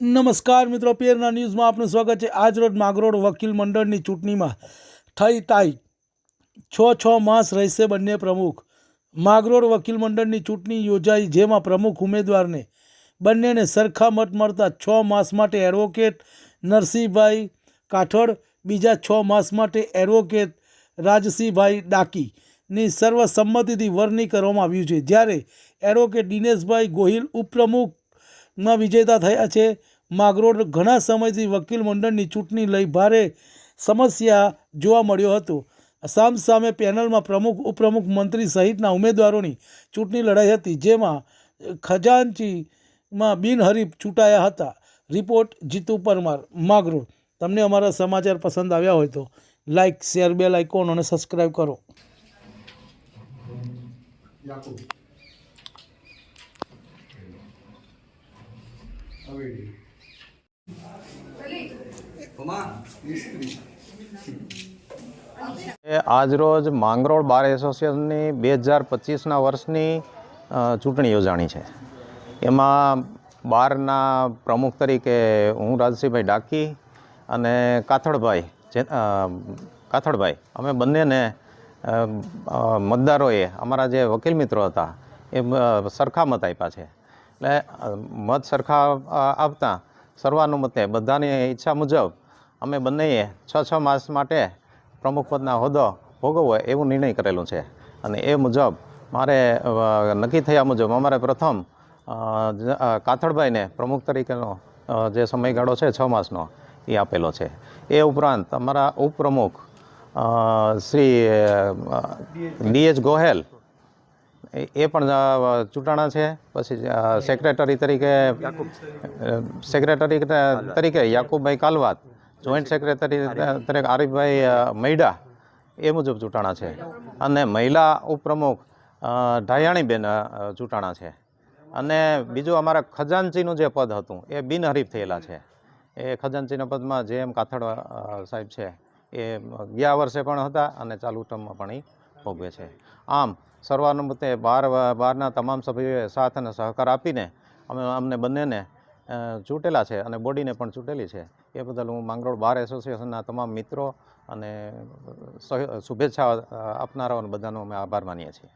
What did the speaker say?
નમસ્કાર મિત્રો, પેરના ન્યૂઝમાં આપનું સ્વાગત છે. આજ રોજ માગરોડ વકીલ મંડળની ચૂંટણીમાં થઈ તાઈ છ છ માસ રહેશે બંને પ્રમુખ. માગરોડ વકીલ મંડળની ચૂંટણી યોજાઈ, જેમાં પ્રમુખ ઉમેદવારને બંનેને સરખા મત મળતા છ માસ માટે એડવોકેટ નરસિંહભાઈ કાઠોડ, બીજા છ માસ માટે એડવોકેટ રાજસિંહભાઈ ડાકીની સર્વસંમતિથી વરણી કરવામાં આવ્યું છે. જ્યારે એડવોકેટ દિનેશભાઈ ગોહિલ ઉપપ્રમુખમાં વિજેતા થયા છે. માગરોડ ઘણા સમયથી વકીલ મંડળની ચૂંટણી લઈ ભારે સમસ્યા જોવા મળ્યો હતો. સામ સામે પેનલમાં પ્રમુખ, ઉપપ્રમુખ મંત્રી સહિતના ઉમેદવારોની ચૂંટણી લડાઈ હતી, જેમાં ખજાનચીમાં બિનહરીફ ચૂંટાયા હતા. રિપોર્ટ જીતુ પરમાર માગરોડ તમને અમારા સમાચાર પસંદ આવ્યા હોય તો લાઇક શેર બેલ આઇકોન અને સબસ્ક્રાઈબ કરો. એ આજરોજ માંગરોળ બાર એસોસિએશનની બે હજાર પચીસના વર્ષની ચૂંટણી યોજાણી છે. એમાં બારના પ્રમુખ તરીકે હું રાજસિંહભાઈ ડાકી અને કાથડભાઈ જે કાથડભાઈ અમે બંનેને મતદારોએ અમારા જે વકીલ મિત્રો હતા, એ સરખા મત આપ્યા છે. એટલે મત સરખા અ, આપતા. સર્વાનુમતે બધાની ઈચ્છા મુજબ અમે બંનેએ છ છ માસ માટે પ્રમુખપદના હોદ્દો ભોગવવો એવું નિર્ણય કરેલું છે. અને એ મુજબ મારે નક્કી થયા મુજબ અમારે પ્રથમ કાથડભાઈને પ્રમુખ તરીકેનો જે સમયગાળો છે છ માસનો એ આપેલો છે. એ ઉપરાંત અમારા ઉપપ્રમુખ શ્રી ડીએચ ગોહેલ એ પણ ચૂંટાણા છે. પછી સેક્રેટરી તરીકે સેક્રેટરી તરીકે યાકુબભાઈ કાલવાત જોઈન્ટ સેક્રેટરી તરીકે આરીફભાઈ મૈડા, એ મુજબ ચૂંટાણા છે. અને મહિલા ઉપપ્રમુખ ઢાયાણીબેન ચૂંટાણા છે. અને બીજું અમારા ખજાનચીનું જે પદ હતું, એ બિનહરીફ થયેલા છે. એ ખજાનચીના પદમાં જે એમ કાથડ સાહેબ છે, એ ગયા વર્ષે પણ હતા અને ચાલુ ટર્મમાં પણ એ ભોગવે છે. આમ સર્વાનુમતે બાર બારના તમામ સભ્યોએ સાથ અને સહકાર આપીને અમે અમને બંનેને ચૂંટેલા છે અને બોડીને પણ ચૂંટેલી છે. એ બદલ હું માંગરોળ બાર એસોસિએશનના તમામ મિત્રો અને શુભેચ્છા આપનારાઓને બધાનો અમે આભાર માનીએ છીએ.